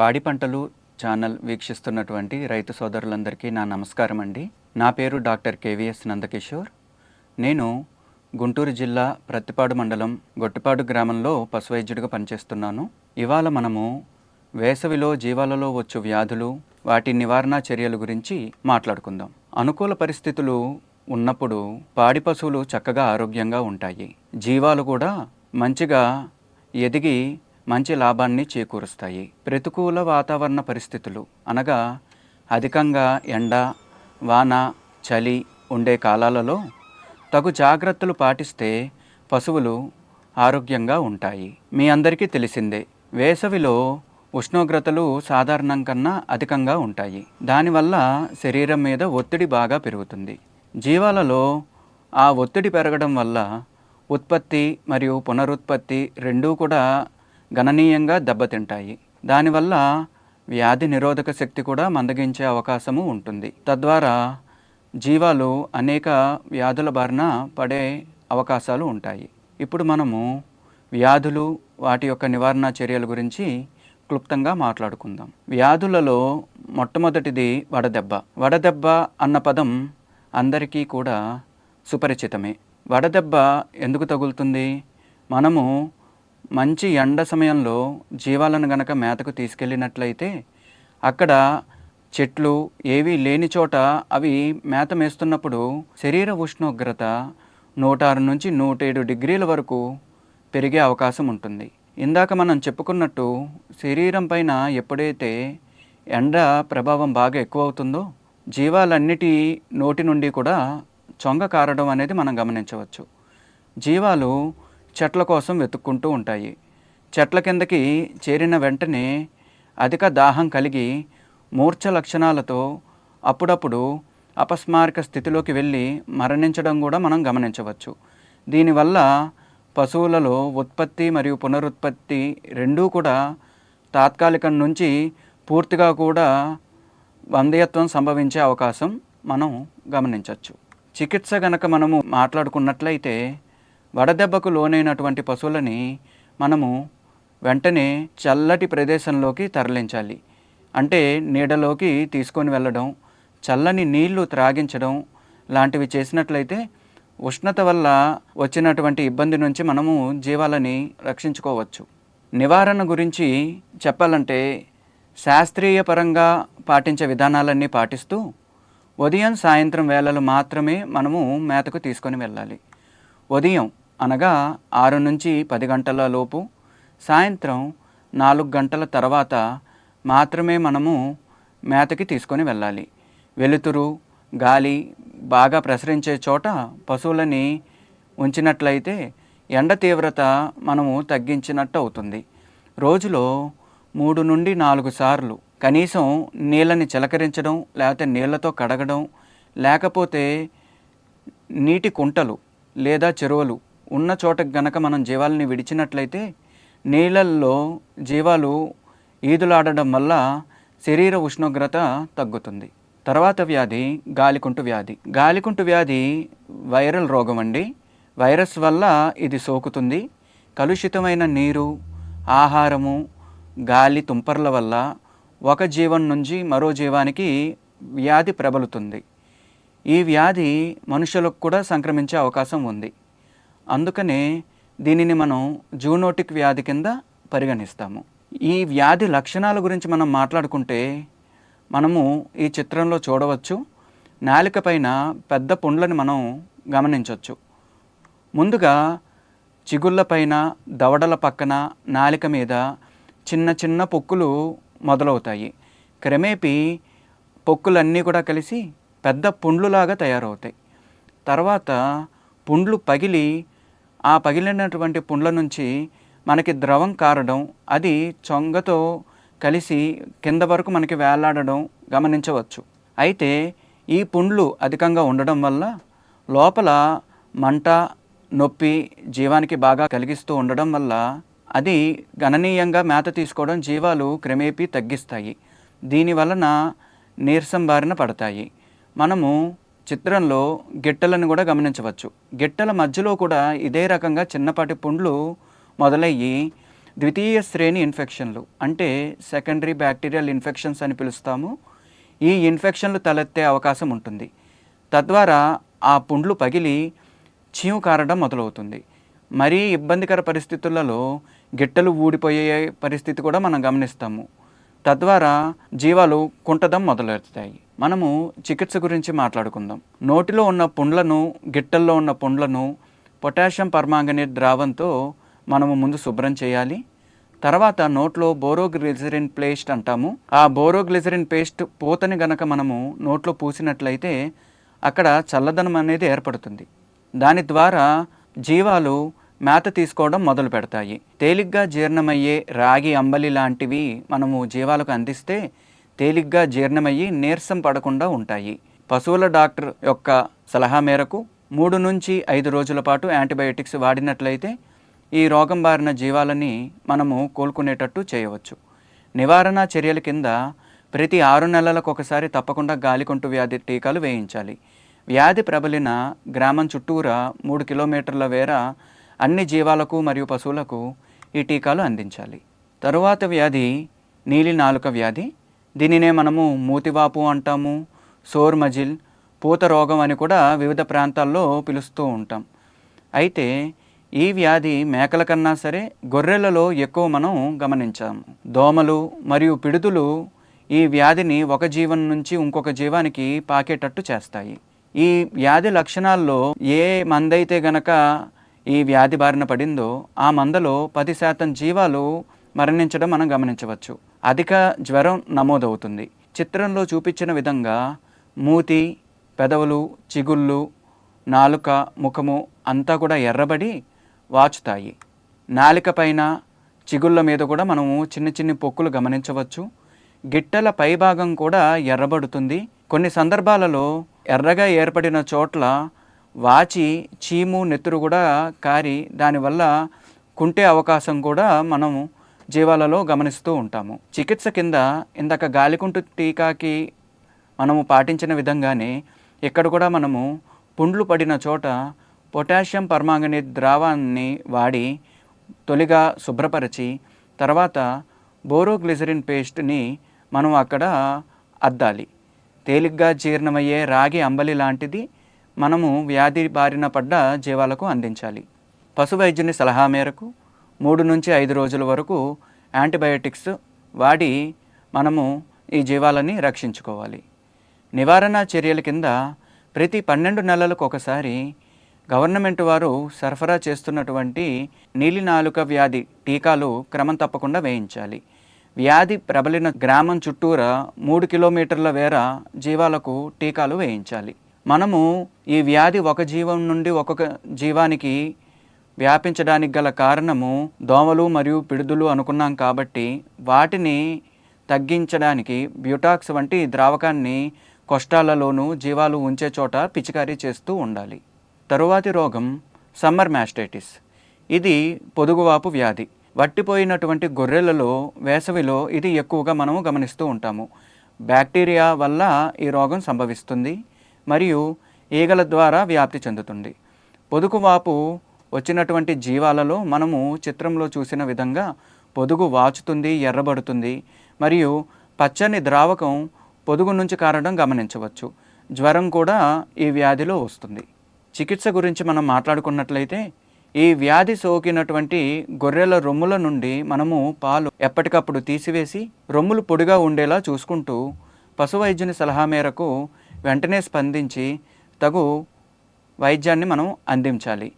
పాడి పంటలు ఛానల్ వీక్షిస్తున్నటువంటి రైతు సోదరులందరికీ నా నమస్కారం అండి. నా పేరు డాక్టర్ కేవీఎస్ నందకిషోర్. నేను గుంటూరు జిల్లా ప్రత్తిపాడు మండలం గొట్టిపాడు గ్రామంలో పశువైద్యుడిగా పనిచేస్తున్నాను. ఇవాళ మనము వేసవిలో జీవాలలో వచ్చు వ్యాధులు వాటి నివారణ చర్యల గురించి మాట్లాడుకుందాం. అనుకూల పరిస్థితులు ఉన్నప్పుడు పాడి పశువులు చక్కగా ఆరోగ్యంగా ఉంటాయి. జీవాలు కూడా మంచిగా ఎదిగి మంచి లాభాన్ని చేకూరుస్తాయి. ప్రతికూల వాతావరణ పరిస్థితులు అనగా అధికంగా ఎండ వాన చలి ఉండే కాలాలలో తగు జాగ్రత్తలు పాటిస్తే పశువులు ఆరోగ్యంగా ఉంటాయి. మీ అందరికీ తెలిసిందే వేసవిలో ఉష్ణోగ్రతలు సాధారణం కన్నా అధికంగా ఉంటాయి. దానివల్ల శరీరం మీద ఒత్తిడి బాగా పెరుగుతుంది. జీవాలలో ఆ ఒత్తిడి పెరగడం వల్ల ఉత్పత్తి మరియు పునరుత్పత్తి రెండూ కూడా గణనీయంగా దెబ్బతింటాయి. దానివల్ల వ్యాధి నిరోధక శక్తి కూడా మందగించే అవకాశము ఉంటుంది. తద్వారా జీవాలు అనేక వ్యాధుల బారిన పడే అవకాశాలు ఉంటాయి. ఇప్పుడు మనము వ్యాధులు వాటి యొక్క నివారణ చర్యల గురించి క్లుప్తంగా మాట్లాడుకుందాం. వ్యాధులలో మొట్టమొదటిది వడదెబ్బ. వడదెబ్బ అన్న పదం అందరికీ కూడా సుపరిచితమే. వడదెబ్బ ఎందుకు తగులుతుంది? మనము మంచి ఎండ సమయంలో జీవాలను గనక మేతకు తీసుకెళ్ళినట్లయితే అక్కడ చెట్లు ఏవీ లేని చోట అవి మేత మేస్తున్నప్పుడు శరీర ఉష్ణోగ్రత నూట ఆరు నుంచి నూట ఏడు డిగ్రీల వరకు పెరిగే అవకాశం ఉంటుంది. ఇందాక మనం చెప్పుకున్నట్టు శరీరం పైన ఎప్పుడైతే ఎండ ప్రభావం బాగా ఎక్కువ అవుతుందో జీవాలన్నిటి నోటి నుండి కూడా చొంగ కారడం అనేది మనం గమనించవచ్చు. జీవాలు చెట్ల కోసం వెతుక్కుంటూ ఉంటాయి. చెట్ల కిందకి చేరిన వెంటనే అధిక దాహం కలిగి మూర్ఛ లక్షణాలతో అప్పుడప్పుడు అపస్మారక స్థితిలోకి వెళ్ళి మరణించడం కూడా మనం గమనించవచ్చు. దీనివల్ల పశువులలో ఉత్పత్తి మరియు పునరుత్పత్తి రెండూ కూడా తాత్కాలికం నుంచి పూర్తిగా కూడా వందయత్వం సంభవించే అవకాశం మనం గమనించవచ్చు. చికిత్స గనక మనము మాట్లాడుకున్నట్లయితే వడదెబ్బకు లోనైనటువంటి పశువులని మనము వెంటనే చల్లటి ప్రదేశంలోకి తరలించాలి. అంటే నీడలోకి తీసుకొని వెళ్ళడం చల్లని నీళ్ళు త్రాగించడం లాంటివి చేసినట్లయితే ఉష్ణత వల్ల వచ్చినటువంటి ఇబ్బంది నుంచి మనము జీవాలని రక్షించుకోవచ్చు. నివారణ గురించి చెప్పాలంటే శాస్త్రీయ పరంగా పాటించే విధానాలన్నీ పాటిస్తూ ఉదయం సాయంత్రం వేళలు మాత్రమే మనము మేతకు తీసుకొని వెళ్ళాలి. ఉదయం అనగా ఆరు నుంచి పది గంటల లోపు సాయంత్రం నాలుగు గంటల తర్వాత మాత్రమే మనము మేతకి తీసుకొని వెళ్ళాలి. వెలుతురు గాలి బాగా ప్రసరించే చోట పశువులని ఉంచినట్లయితే ఎండ తీవ్రత మనము తగ్గించినట్టు అవుతుంది. రోజులో మూడు నుండి నాలుగు సార్లు కనీసం నీళ్ళని చిలకరించడం లేకపోతే నీళ్ళతో కడగడం లేకపోతే నీటి కుంటలు లేదా చెరువులు ఉన్న చోటకి గనక మనం జీవాలని విడిచినట్లయితే నీళ్ళల్లో జీవాలు ఈదులాడడం వల్ల శరీర ఉష్ణోగ్రత తగ్గుతుంది. తర్వాత వ్యాధి గాలికుంటు వ్యాధి. గాలికుంటు వ్యాధి వైరల్ రోగం అండి. వైరస్ వల్ల ఇది సోకుతుంది. కలుషితమైన నీరు ఆహారము గాలి తుంపర్ల వల్ల ఒక జీవం నుంచి మరో జీవానికి వ్యాధి ప్రబలుతుంది. ఈ వ్యాధి మనుషులకు కూడా సంక్రమించే అవకాశం ఉంది. అందుకనే దీనిని మనం జూనోటిక్ వ్యాధి కింద పరిగణిస్తాము. ఈ వ్యాధి లక్షణాల గురించి మనం మాట్లాడుకుంటే మనము ఈ చిత్రంలో చూడవచ్చు. నాలిక పైన పెద్ద పుండ్లని మనం గమనించవచ్చు ముందుగా చిగుళ్ళ పైన దవడల పక్కన నాలిక మీద చిన్న చిన్న పొక్కులు మొదలవుతాయి. క్రమేపీ పొక్కులన్నీ కూడా కలిసి పెద్ద పుండ్లులాగా తయారవుతాయి. తర్వాత పుండ్లు పగిలి ఆ పగిలినటువంటి పుండ్ల నుంచి మనకి ద్రవం కారడం అది చొంగతో కలిసి కింద వరకు మనకి వేలాడడం గమనించవచ్చు. అయితే ఈ పుండ్లు అధికంగా ఉండడం వల్ల లోపల మంట నొప్పి జీవానికి బాగా కలిగిస్తూ ఉండడం వల్ల అది గణనీయంగా మేత తీసుకోవడం జీవాలు క్రమేపీ తగ్గిస్తాయి. దీనివలన నీరసం బారిన పడతాయి. మనము చిత్రంలో గిట్టలను కూడా గమనించవచ్చు. గిట్టల మధ్యలో కూడా ఇదే రకంగా చిన్నపాటి పుండ్లు మొదలయ్యి ద్వితీయ శ్రేణి ఇన్ఫెక్షన్లు అంటే సెకండరీ బ్యాక్టీరియల్ ఇన్ఫెక్షన్స్ అని పిలుస్తాము. ఈ ఇన్ఫెక్షన్లు తలెత్తే అవకాశం ఉంటుంది. తద్వారా ఆ పుండ్లు పగిలి చీము కారడం మొదలవుతుంది. మరీ ఇబ్బందికర పరిస్థితులలో గిట్టలు ఊడిపోయే పరిస్థితి కూడా మనం గమనిస్తాము. తద్వారా జీవాలు కుంటదం మొదలెడతాయి మనము చికిత్స గురించి మాట్లాడుకుందాం. నోటిలో ఉన్న పుండ్లను గిట్టల్లో ఉన్న పుండ్లను పొటాషియం పర్మాంగనేట్ ద్రావంతో మనము ముందు శుభ్రం చేయాలి. తర్వాత నోట్లో బోరోగ్లిజరిన్ పేస్ట్ అంటాము. ఆ బోరోగ్లిజరిన్ పేస్ట్ పూతని గనక మనము నోట్లో పూసినట్లయితే అక్కడ చల్లదనం అనేది ఏర్పడుతుంది. దాని ద్వారా జీవాలు మేత తీసుకోవడం మొదలు పెడతాయి. తేలిగ్గా జీర్ణమయ్యే రాగి అంబలి లాంటివి మనము జీవాలకు అందిస్తే తేలిగ్గా జీర్ణమయ్యి నీరసం పడకుండా ఉంటాయి. పశువుల డాక్టర్ యొక్క సలహా మేరకు మూడు నుంచి ఐదు రోజుల పాటు యాంటీబయోటిక్స్ వాడినట్లయితే ఈ రోగం బారిన జీవాలని మనము కోలుకునేటట్టు చేయవచ్చు. నివారణ చర్యల కింద ప్రతి ఆరు నెలలకు ఒకసారి తప్పకుండా గాలికొంటు వ్యాధి టీకాలు వేయించాలి. వ్యాధి ప్రబలిన గ్రామం చుట్టూరా మూడు కిలోమీటర్ల వేర అన్ని జీవాలకు మరియు పశువులకు ఈ టీకాలు అందించాలి. తరువాత వ్యాధి నీలి నాలుక వ్యాధి. దీనినే మనము మూతివాపు అంటాము సోర్ మజిల్ పూత రోగం అని కూడా వివిధ ప్రాంతాల్లో పిలుస్తూ ఉంటాం. అయితే ఈ వ్యాధి మేకల కన్నా సరే గొర్రెలలో ఎక్కువ మనం గమనించాము. దోమలు మరియు పిడుదులు ఈ వ్యాధిని ఒక జీవం నుంచి ఇంకొక జీవానికి పాకేటట్టు చేస్తాయి. ఈ వ్యాధి లక్షణాల్లో ఏ మందైతే గనక ఈ వ్యాధి బారిన పడిందో ఆ మందలో పది శాతం జీవాలు మరణించడం మనం గమనించవచ్చు. అధిక జ్వరం నమోదవుతుంది. చిత్రంలో చూపించిన విధంగా మూతి పెదవులు చిగుళ్ళు నాలుక ముఖము అంతా కూడా ఎర్రబడి వాచుతాయి. నాలిక పైన చిగుళ్ళ మీద కూడా మనము చిన్న చిన్ని పొక్కులు గమనించవచ్చు. గిట్టల పైభాగం కూడా ఎర్రబడుతుంది. కొన్ని సందర్భాలలో ఎర్రగా ఏర్పడిన చోట్ల వాచి చీము నెత్తురు కూడా కారి దానివల్ల కుంటే అవకాశం కూడా మనము జీవాలలో గమనిస్తూ ఉంటాము. చికిత్స కింద ఇందాక గాలికుంటు టీకాకి మనము పాటించిన విధంగానే ఇక్కడ కూడా మనము పుండ్లు పడిన చోట పొటాషియం పర్మాంగనేట్ ద్రావాన్ని వాడి తొలిగా శుభ్రపరిచి తర్వాత బోరోగ్లిజరిన్ పేస్ట్ని మనం అక్కడ అద్దాలి. తేలిగ్గా జీర్ణమయ్యే రాగి అంబలి లాంటిది మనము వ్యాధి బారిన పడ్డ జీవాలకు అందించాలి. పశు వైద్యుని సలహా మేరకు మూడు నుంచి ఐదు రోజుల వరకు యాంటీబయోటిక్స్ వాడి మనము ఈ జీవాలని రక్షించుకోవాలి. నివారణ చర్యల కింద ప్రతి పన్నెండు నెలలకు ఒకసారి గవర్నమెంట్ వారు సరఫరా చేస్తున్నటువంటి నీలి నాలుక వ్యాధి టీకాలు క్రమం తప్పకుండా వేయించాలి. వ్యాధి ప్రబలిన గ్రామం చుట్టూరా మూడు కిలోమీటర్ల వేర జీవాలకు టీకాలు వేయించాలి. మనము ఈ వ్యాధి ఒక జీవం నుండి ఒక్కొక్క జీవానికి వ్యాపించడానికి గల కారణము దోమలు మరియు పిడుదులు అనుకున్నాం కాబట్టి వాటిని తగ్గించడానికి బ్యూటాక్స్ వంటి ద్రావకాన్ని కొష్టాలలోనూ జీవాలు ఉంచే చోట పిచికారీ చేస్తూ ఉండాలి. తరువాతి రోగం సమ్మర్ మ్యాస్టైటిస్. ఇది పొదుగువాపు వ్యాధి. వట్టిపోయినటువంటి గొర్రెలలో వేసవిలో ఇది ఎక్కువగా మనము గమనిస్తూ ఉంటాము. బ్యాక్టీరియా వల్ల ఈ రోగం సంభవిస్తుంది. మరియు ఈగల ద్వారా వ్యాప్తి చెందుతుంది. పొదుగువాపు వచ్చినటువంటి జీవాలలో మనము చిత్రంలో చూసిన విధంగా పొదుగు వాచుతుంది ఎర్రబడుతుంది మరియు పచ్చని ద్రావకం పొదుగు నుంచి కారడం గమనించవచ్చు. జ్వరం కూడా ఈ వ్యాధిలో వస్తుంది. చికిత్స గురించి మనం మాట్లాడుకున్నట్లయితే ఈ వ్యాధి సోకినటువంటి గొర్రెల రొమ్ముల నుండి మనము పాలు ఎప్పటికప్పుడు తీసివేసి రొమ్ములు పొడిగా ఉండేలా చూసుకుంటూ పశు వైద్యుని సలహా మేరకు వెంటనే స్పందించి తగు వైద్యాన్ని మనం అందించాలి.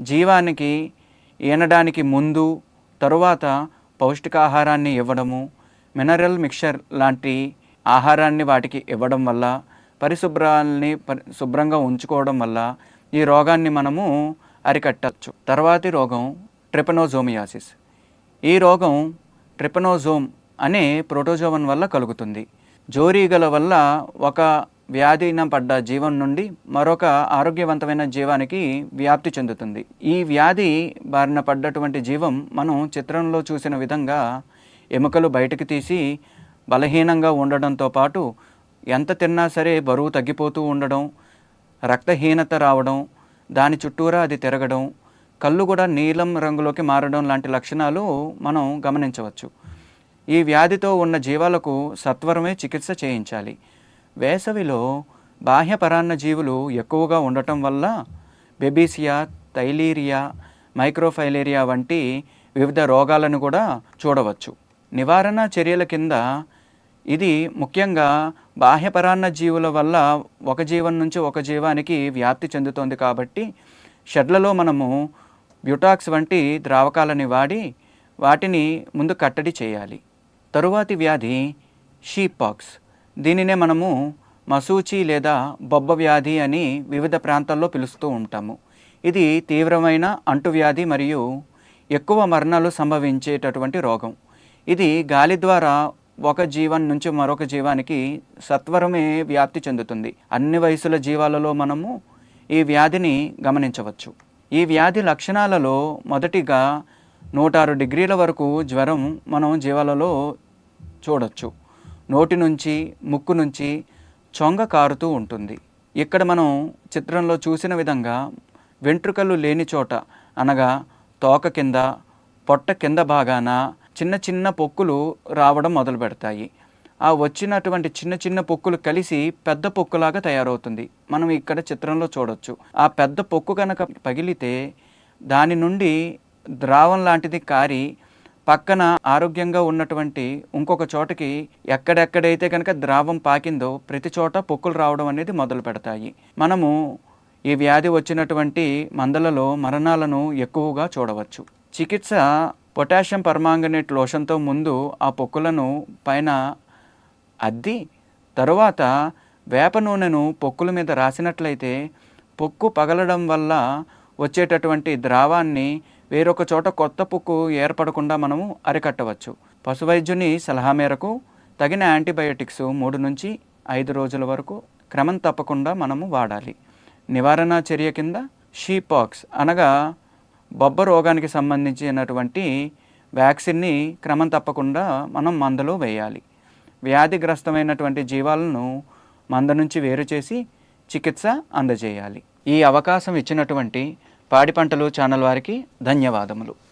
జీవానికి ఈనడానికి ముందు తరువాత పౌష్టికాహారాన్ని ఇవ్వడము మినరల్ మిక్చర్ లాంటి ఆహారాన్ని వాటికి ఇవ్వడం వల్ల పరిశుభ్రాల్ని పరి శుభ్రంగా ఉంచుకోవడం వల్ల ఈ రోగాన్ని మనము అరికట్టచ్చు. తర్వాతి రోగం ట్రిపనోజోమియాసిస్. ఈ రోగం ట్రిపనోజోమ్ అనే ప్రోటోజోవన్ వల్ల కలుగుతుంది. జోరీగల వల్ల ఒక వ్యాధిన పడ్డ జీవం నుండి మరొక ఆరోగ్యవంతమైన జీవానికి వ్యాప్తి చెందుతుంది. ఈ వ్యాధి బారిన పడ్డటువంటి జీవం మనం చిత్రంలో చూసిన విధంగా ఎముకలు బయటకు తీసి బలహీనంగా ఉండడంతో పాటు ఎంత తిన్నా సరే బరువు తగ్గిపోతూ ఉండడం రక్తహీనత రావడం దాని చుట్టూరా అది తిరగడం కళ్ళు కూడా నీలం రంగులోకి మారడం లాంటి లక్షణాలు మనం గమనించవచ్చు. ఈ వ్యాధితో ఉన్న జీవాలకు సత్వరమే చికిత్స చేయించాలి. వేసవిలో బాహ్య పరాన్న జీవులు ఎక్కువగా ఉండటం వల్ల బెబీసియా థైలీరియా మైక్రోఫైలేరియా వంటి వివిధ రోగాలను కూడా చూడవచ్చు. నివారణ చర్యల కింద ఇది ముఖ్యంగా బాహ్య పరాన్న జీవుల వల్ల ఒక జీవం నుంచి ఒక జీవానికి వ్యాప్తి చెందుతోంది కాబట్టి షెడ్లలో మనము బ్యూటాక్స్ వంటి ద్రావకాలని వాడి వాటిని ముందు కట్టడి చేయాలి. తరువాతి వ్యాధి షీప్ పాక్స్. దీనినే మనము మసూచి లేదా బొబ్బ వ్యాధి అని వివిధ ప్రాంతాల్లో పిలుస్తూ ఉంటాము. ఇది తీవ్రమైన అంటువ్యాధి మరియు ఎక్కువ మరణాలు సంభవించేటటువంటి రోగం. ఇది గాలి ద్వారా ఒక జీవం నుంచి మరొక జీవానికి సత్వరమే వ్యాప్తి చెందుతుంది. అన్ని వయసుల జీవాలలో మనము ఈ వ్యాధిని గమనించవచ్చు. ఈ వ్యాధి లక్షణాలలో మొదటిగా నూట ఆరు డిగ్రీల వరకు జ్వరం మనం జీవాలలో చూడొచ్చు. నోటి నుంచి ముక్కు నుంచి చొంగ కారుతూ ఉంటుంది. ఇక్కడ మనం చిత్రంలో చూసిన విధంగా వెంట్రుకలు లేని చోట అనగా తోక కింద పొట్ట కింద భాగాన చిన్న చిన్న పొక్కులు రావడం మొదలు పెడతాయి. ఆ వచ్చినటువంటి చిన్న చిన్న పొక్కులు కలిసి పెద్ద పొక్కులాగా తయారవుతుంది. మనం ఇక్కడ చిత్రంలో చూడొచ్చు. ఆ పెద్ద పొక్కు కనుక పగిలితే దాని నుండి ద్రావం లాంటిది కారి పక్కన ఆరోగ్యంగా ఉన్నటువంటి ఇంకొక చోటకి ఎక్కడెక్కడైతే కనుక ద్రావం పాకిందో ప్రతి చోట పొక్కులు రావడం అనేది మొదలు పెడతాయి. మనము ఈ వ్యాధి వచ్చినటువంటి మందలలో మరణాలను ఎక్కువగా చూడవచ్చు. చికిత్స పొటాషియం పర్మాంగనేట్ లోషన్తో ముందు ఆ పొక్కులను పైన అద్ది తరువాత వేప నూనెను పొక్కుల మీద రాసినట్లయితే పొక్కు పగలడం వల్ల వచ్చేటటువంటి ద్రావాన్ని వేరొక చోట కొత్త పుక్కు ఏర్పడకుండా మనము అరికట్టవచ్చు. పశువైద్యుని సలహా మేరకు తగిన యాంటీబయోటిక్స్ మూడు నుంచి ఐదు రోజుల వరకు క్రమం తప్పకుండా మనము వాడాలి. నివారణ చర్య కింద షీపాక్స్ అనగా బొబ్బ రోగానికి సంబంధించినటువంటి వ్యాక్సిన్ని క్రమం తప్పకుండా మనం మందలో వేయాలి. వ్యాధిగ్రస్తమైనటువంటి జీవాలను మంద నుంచి వేరు చేసి చికిత్స అందజేయాలి. ఈ అవకాశం ఇచ్చినటువంటి పాడి పంటలు ఛానల్ వారికి ధన్యవాదములు.